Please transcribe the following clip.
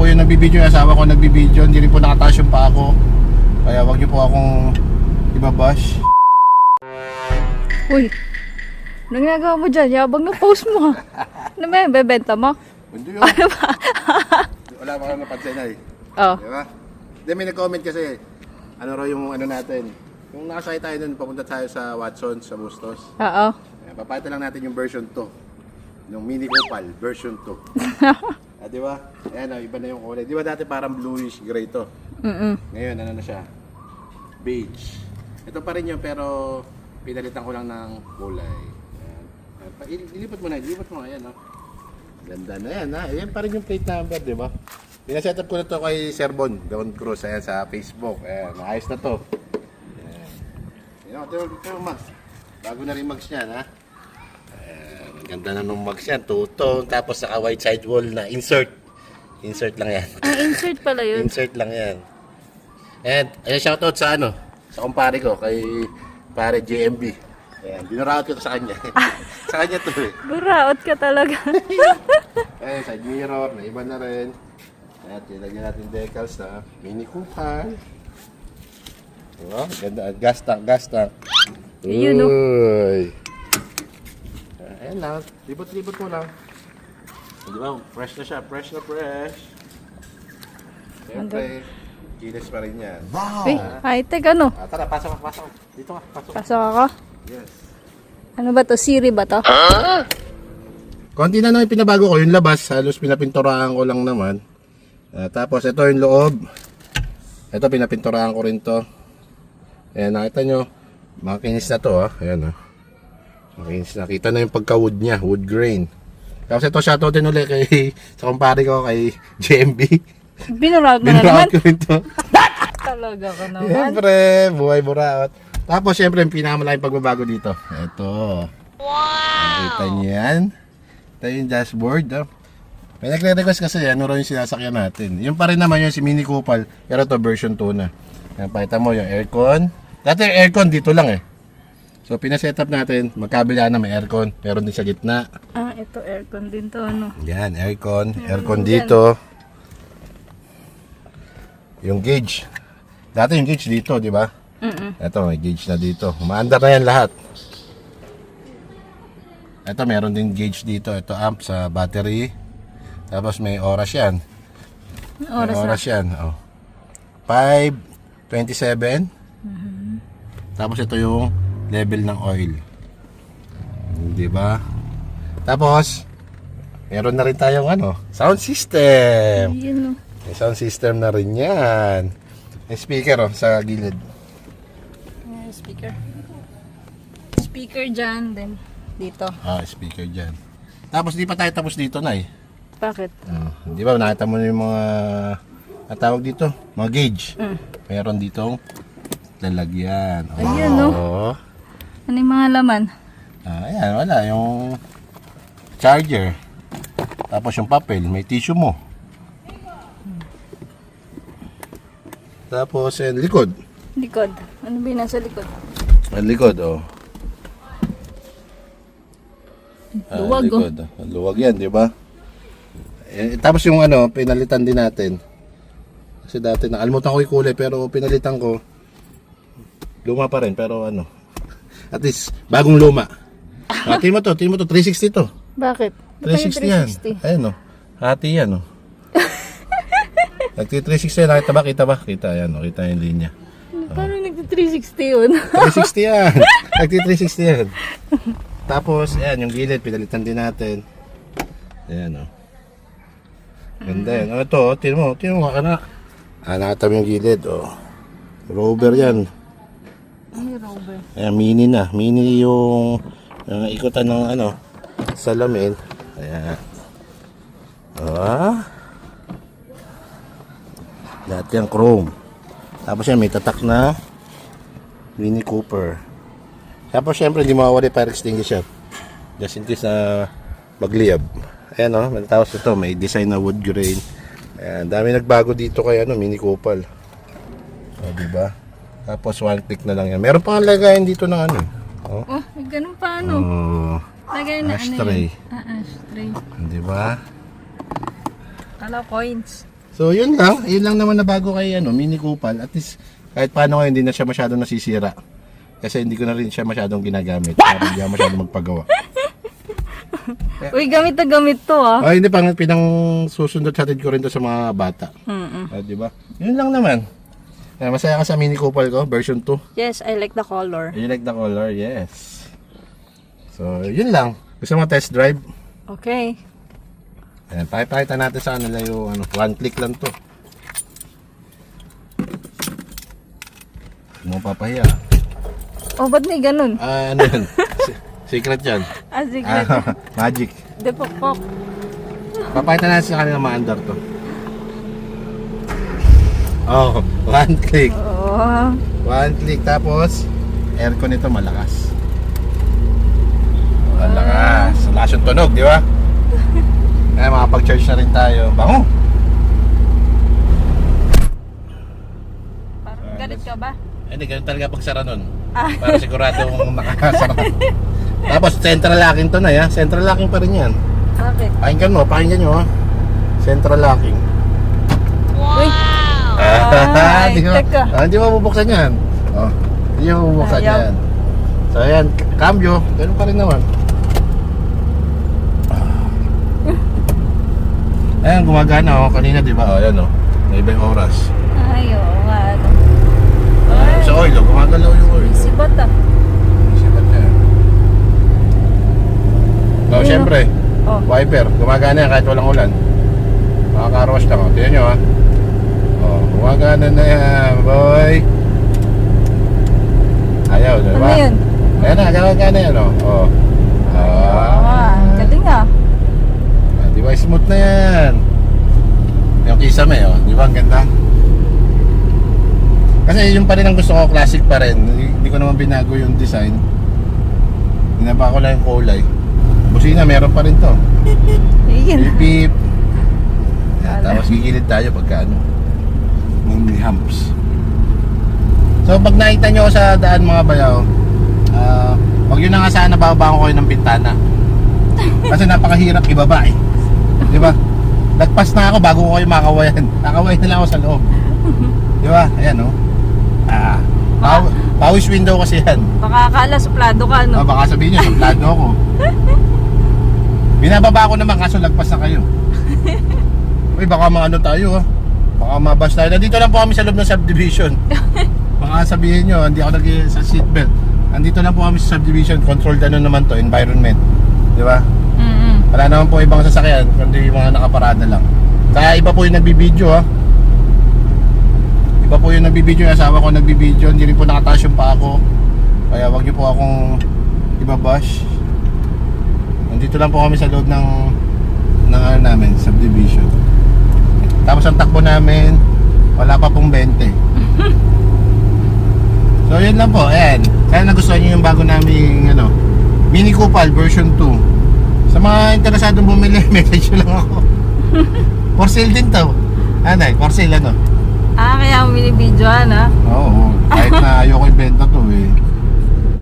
po yung nagbibideo, yung asawa ko nagbibideo, hindi rin po nakataas yung pa ako. Kaya wag niyo po akong ibabash. Uy, anong ginagawa mo dyan? Yabang na post mo. Ano ba yan? Bebenta mo? Hindi yun. Ano ba? Wala pa kang napansin ay. oh. Di ba? Hindi, may nag-comment kasi, ano raw yung ano natin. Yung nakasakay tayo nun, papunta tayo sa Watson, sa Bustos. Oo. Ayan, papalitan lang natin yung version 2. Yung Mini Opal, version 2. ah, di ba? Ayan, oh, iba na yung kulay. Di ba dati parang bluish gray to? Mm-mm. Ngayon, ano na siya? Beige. Ito pa rin yun, pero pinalitan ko lang ng kulay. Ayan. Ayan, pa- il- Ilipat mo na, ilipat mo. Ayan, oh. Ganda na yan, ha? Ayan pa rin yung plate number, di ba? Pinaset up ko na to kay Sir Bon, Don Cruz, ayan, sa Facebook. Ayan, maayos na to. Ayan. Ayan, ito, ito yung mags. Bago na rin mags niyan, ha? Ganda na nung mags yan. Two-tone, tapos saka white side wall na insert. Insert lang yan. Ang insert pala yun. Insert lang yan. And, ayan, shoutout sa ano, sa kumpare ko, kay pare JMB. Ayan, binuraot ko to sa kanya. sa kanya to eh. Buraot ka talaga. Ayan, side mirror, na iba na rin. At nilagyan natin decals na Mini Cooper. Diba? Ganda. Gas tank, gas tank. Yun, no? Uy. Ayan lang. Libot-libot mo lang. Di ba? Fresh na siya. Fresh na fresh. Siyempre, kilis pa rin yan. Uy, high-tech ano? Ah, tara, pasok ka, pasok. Dito ka, pasok. Pasok ako. Yes. Ano ba to? Siri ba to? Konti na naman yung pinabago ko. Yung labas, halos pinapinturahan ko lang naman. Ah, tapos ito yung loob. Ito pinapinturahan ko rin to. Ayan, nakita nyo. Makinis na to ah. Ayan ah. Makinis na. Kita na yung pagka-wood niya. Wood grain. Tapos ito shoutout din ulit kay sa kumpare ko kay JMB. Binuraot mo na naman. Ko rin to. Talaga ka naman. Siyempre, buhay buraot. Tapos siyempre, yung pinakamalaking pagbabago dito. Ito. Wow! Nakita niyo yan? Ito yung dashboard. Oh. May nagre-request kasi ano raw yung sinasakyan natin. Yung pa rin naman yung si Mini Cooper, pero to version 2 na. Yan, pakita mo yung aircon. Dati yung aircon dito lang eh. So, pinaset up natin, magkabila na may aircon, meron din sa gitna. Ah, ito aircon din to ano. Yan, aircon. Aircon dito. Yung gauge. Dati yung gauge dito, di ba? Mm-mm. Ito, may gauge na dito. Umaandar na yan lahat. Ito, meron din gauge dito. Ito, amp sa battery. Tapos may oras yan. May Oras na. oras yan. Oh. 5.27. Tapos ito yung level ng oil. Di ba? Tapos, meron na rin tayong ano, sound system. Ayun oh. May sound system na rin yan. May speaker oh, sa gilid. Ah, speaker. Speaker dyan, then dito. Ah, speaker dyan. Tapos di pa tayo tapos dito na eh. Bakit? Ah, di ba nakita mo yung mga ang tawag dito? Mga gauge. Mm. Meron ditong lalagyan. Oh. Ayun, no? Ano yung mga laman? Ah, ayan, wala. Yung charger. Tapos yung papel, may tissue mo. Tapos, yung likod. Likod. Ano ba yung nasa likod? Ang likod, oh. Ah, Luwag, oh. likod. Luwag yan, di ba? Eh, tapos yung ano, pinalitan din natin. Kasi dati, nakalimutan ko yung kulay, pero pinalitan ko. Luma pa rin, pero ano. At least, bagong luma. Ah, tingin mo to, tingin mo to, 360 to. Bakit? Ito yung 360 yan. Ayun, oh. Hati yan, oh. Nagti 360 yan, nakita ba? Kita ba? Kita yan, oh. Kita yung linya. Paano nagti-360 yun? 360 yan. Nagti 360 yan. Tapos, ayan, yung gilid, pinalitan din natin. Ayan, oh. Ganda yan. Oh, ito, oh, tinan mo, tinan mo, ka na. Ah, nakita mo yung gilid, oh. Rover yan. Ano Robert? Ayan, mini na. Mini yung uh, ikutan ng ano, salamin. Ayan. Ah. Lahat yan chrome. Tapos yan, may tatak na Mini Cooper. Tapos syempre, hindi mawawala yung fire extinguisher. Just in case na magliyab. Ayan o, oh, tapos ito, may design na wood grain. Ayan, dami nagbago dito kay ano, Mini Cooper. O, diba? Tapos one click na lang yan. Meron pa nga lagayan dito ng ano. Oh. Oh, may ganun pa ano. Oh, Lagay na ashtray. ano yun. Ah, ashtray. di ba? Kala coins. So yun lang, yun lang naman na bago kay ano, Mini Kupal. At least kahit paano ngayon hindi na siya masyadong nasisira. Kasi hindi ko na rin siya masyadong ginagamit. Para hindi ako masyadong magpagawa. Uy, gamit na gamit to ah. Ay, hindi pang pinang susundot hatid ko rin to sa mga bata. Mm-mm. Ah, di ba? Yun lang naman. Ah, masaya ka sa Mini Kupal ko, version 2. Yes, I like the color. You like the color? Yes. So, yun lang. Gusto mo test drive? Okay. Ayan, pakipakita natin sa kanila yung ano, one click lang to. Hindi mo papahiya. Oh, ba't may ganun? Ah, ano yun? Se- Secret yan. Ah, sige. Ah, magic. Depokpok. Papakita natin sa kanila maandar to. Oh, one click. Oh. One click. Tapos, aircon nito malakas. Malakas. Lakas yung tunog, di ba? Kaya makapag-charge na rin tayo. Bango! Parang galit ka ba? Ay, Hindi, ganun talaga pagsara nun. Ah. Para siguradong nakakasara. Tapos, central locking to na, ya. Central locking pa rin yan. Bakit? Pakinggan mo, pakinggan nyo, ha. Central locking. Uy. Ah, Ay, di teka. Ah, mo bubuksan yan. Oh, hindi mo bubuksan Ayaw. yan. So, ayan, cambio, ganun pa rin naman. Ah. Ayan, gumagana, oh. Kanina, di ba? Oh, ayan, oh. May iba yung oras. Ay, oo nga. ano. Ah, Ay, sa oil, oh. Gumagalaw yung oil. si Bata. Sibat na yan. Oh, Ayun. syempre. Oh. Wiper, gumagana yan kahit walang ulan. Makakarowas lang, oh. Tignan nyo, ha. Oh, gumagana na yan, boy. Ayaw, di Ano ba? yun? Ayan na, gumagana yan, oh. Oh. Ah, galing ah. Ah, di ba, smooth na yan. Yung kisame, oh. Di ba, ang ganda? Kasi yun pa rin ang gusto ko, classic pa rin. Hindi ko naman binago yung design. Hinaba ko lang yung kulay. Busina, meron pa rin to. Iyan. Beep beep. Tapos gigilid tayo pagka ano. Humps. So pag nakita nyo sa daan mga bayaw, ah, wag yun na nga sana bababa ko kayo ng bintana. Kasi napakahirap ibaba eh. Di ba? Nagpas na ako bago ko kayo makawayan. Nakawayan na lang ako sa loob. Di ba? Ayan oh. Ah, paw- pawis window kasi yan. Baka akala suplado ka, Ah, no? baka sabihin nyo, suplado ako. Binababa ko naman kaso lagpas na kayo. Uy, baka maano tayo ha. Baka mabas tayo. Nandito lang po kami sa loob ng subdivision. Baka sabihin nyo, hindi ako nag sa seatbelt. Nandito lang po kami sa subdivision. Controlled ano naman to, environment. Di ba? Mm-mm. Wala naman po ibang sasakyan, kundi yung mga nakaparada lang. Kaya iba po yung nagbibideo ha. Iba po yung nagbibideo, yung asawa ko nagbibideo, hindi rin po nakataas yung paa ko. Kaya wag niyo po akong ibabash. Nandito lang po kami sa loob ng ng ano namin, subdivision. Tapos ang takbo namin, wala pa pong 20. so yun lang po, ayan. Sana nagustuhan niyo yung bago naming ano, Mini Kupal version 2. Sa mga interesadong bumili, message nyo lang ako. For sale din to. Ano eh, for sale ano? Ah, kaya mo binibidyoan, ah. Oo, kahit na ayoko ibenta to eh.